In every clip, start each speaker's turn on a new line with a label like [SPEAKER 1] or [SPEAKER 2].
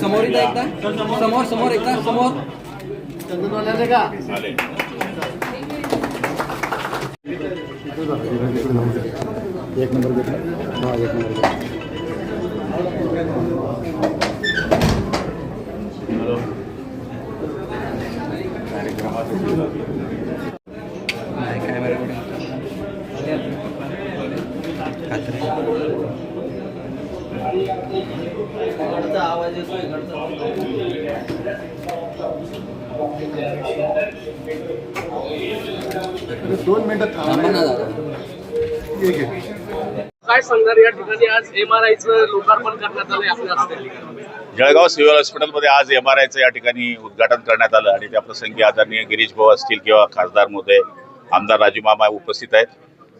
[SPEAKER 1] समोर एकदा एकदा. समोर समोर एकदा समोर.
[SPEAKER 2] चंदनवाल्याने का?
[SPEAKER 3] एक नंबर घेतला. हा एक नंबर घेतला.
[SPEAKER 1] नाही आवाज
[SPEAKER 3] दोन मिनिटं
[SPEAKER 1] थांबा. ना दादा
[SPEAKER 3] एक आहे
[SPEAKER 4] काय सांगणार या ठिकाणी? आज एम आर आयचं लोकार्पण करण्यात आलंय आपल्या हस्ते.
[SPEAKER 5] जळगाव सिव्हिल हॉस्पिटलमध्ये आज एम आर आयचं या ठिकाणी उद्घाटन करण्यात आलं आणि त्या प्रसंगी आदरणीय गिरीश भाऊ असतील किंवा खासदार महोदय आमदार राजू मामा उपस्थित आहेत.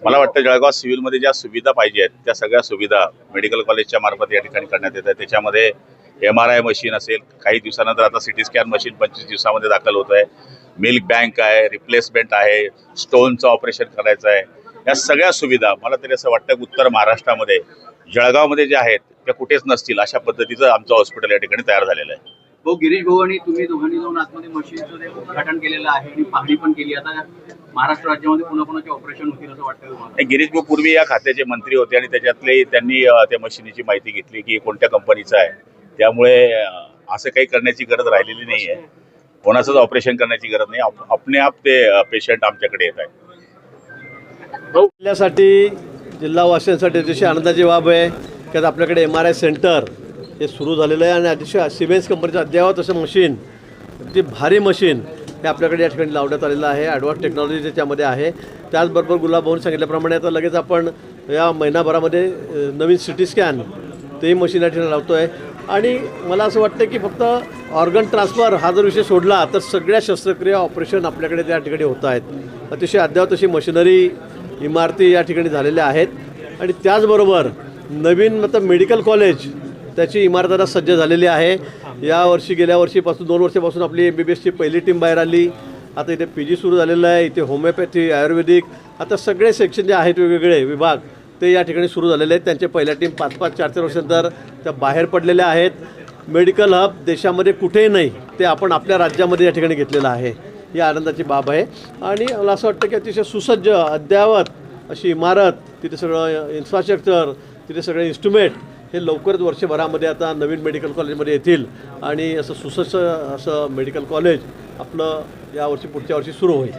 [SPEAKER 5] मला वाटतं जळगाव सिव्हिलमध्ये ज्या सुविधा पाहिजे आहेत त्या सगळ्या सुविधा मेडिकल कॉलेजच्या मार्फत या ठिकाणी करण्यात येत आहेत. त्याच्यामध्ये एम आर आय मशीन असेल काही दिवसानंतर आता सिटी स्कॅन मशीन पंचवीस दिवसामध्ये दाखल होत आहे. मिल्क बँक आहे रिप्लेसमेंट आहे स्टोनचं ऑपरेशन करायचं आहे. या सगळ्या सुविधा मला तरी असं वाटतं की उत्तर महाराष्ट्रामध्ये जळगावमध्ये ज्या आहेत त्या कुठेच नसतील अशा पद्धतीचं आमचं हॉस्पिटल या ठिकाणी तयार झालेलं आहे.
[SPEAKER 4] भाऊ गिरीश भाऊ आणि तुम्ही दोघांनी जाऊन आतमध्ये मशीनचं ते उद्घाटन केलेलं आहे आणि पाहणी पण केली. आता महाराष्ट्र राज्यामध्ये पुन्हा पुन्हा ऑपरेशन होतील असं वाटतं
[SPEAKER 5] गिरीश भाऊ पूर्वी या खात्याचे मंत्री होते आणि त्याच्यातले त्यांनी त्या मशिनीची माहिती घेतली की कोणत्या कंपनीचं आहे. त्यामुळे असं काही करण्याची गरज राहिलेली नाही आहे. कोणाचंच ऑपरेशन करण्याची गरज नाही. आप- आपणे आप ते पेशंट आमच्याकडे येत आहेत.
[SPEAKER 2] जिल्ह्यासाठी जिल्हावासियांसाठी अतिशय आनंदाची बाब आहे की आपल्याकडे एम आर आय सेंटर हे सुरू झालेलं आहे आणि अतिशय सिमेन्स कंपनीचं अद्ययावत असं मशीन अगदी भारी मशीन हे आपल्याकडे या ठिकाणी लावण्यात आलेलं आहे. ॲडव्हान्स टेक्नॉलॉजी त्याच्यामध्ये आहे. त्याचबरोबर गुलाबभाऊन सांगितल्याप्रमाणे आता लगेच आपण या महिनाभरामध्ये नवीन नवीन सिटी स्कॅन तेही मशीन या ठिकाणी लावतो आहे आणि मला असं वाटतं की फक्त ऑर्गन ट्रान्सफर हा जर विषय सोडला तर सगळ्या शस्त्रक्रिया ऑपरेशन आपल्याकडे त्या ठिकाणी होत आहेत. अतिशय अद्ययावत अशी मशिनरी इमारती या ठिकाणी झालेल्या आहेत. आणि त्याचबरोबर नवीन मतलब मेडिकल कॉलेज त्याची इमारत आता सज्ज झालेली आहे. या वर्षी गेल्या वर्षीपासून दोन वर्षापासून आपली एम बी बी एसची पहिली टीम बाहेर आली. आता इथे पी जी सुरू झालेलं आहे. इथे होमिओपॅथी आयुर्वेदिक आता सगळे सेक्शन जे आहेत वेगवेगळे विभाग ते या ठिकाणी सुरू झालेले आहेत. त्यांच्या पहिल्या टीम पाच पाच चार चार वर्षानंतर त्या बाहेर पडलेल्या आहेत. मेडिकल हब देशामध्ये कुठेही नाही ते आपण आपल्या राज्यामध्ये या ठिकाणी घेतलेलं आहे. ही आनंदाची बाब आहे. आणि मला असं वाटतं की अतिशय सुसज्ज अद्ययावत अशी इमारत तिथे सगळं इन्फ्रास्ट्रक्चर तिथे सगळे इन्स्ट्रुमेंट हे लवकरच वर्षभरामध्ये आता नवीन मेडिकल कॉलेजमध्ये येतील. आणि असं सुसज्ज असं मेडिकल कॉलेज आपलं यावर्षी पुढच्या वर्षी सुरू होईल.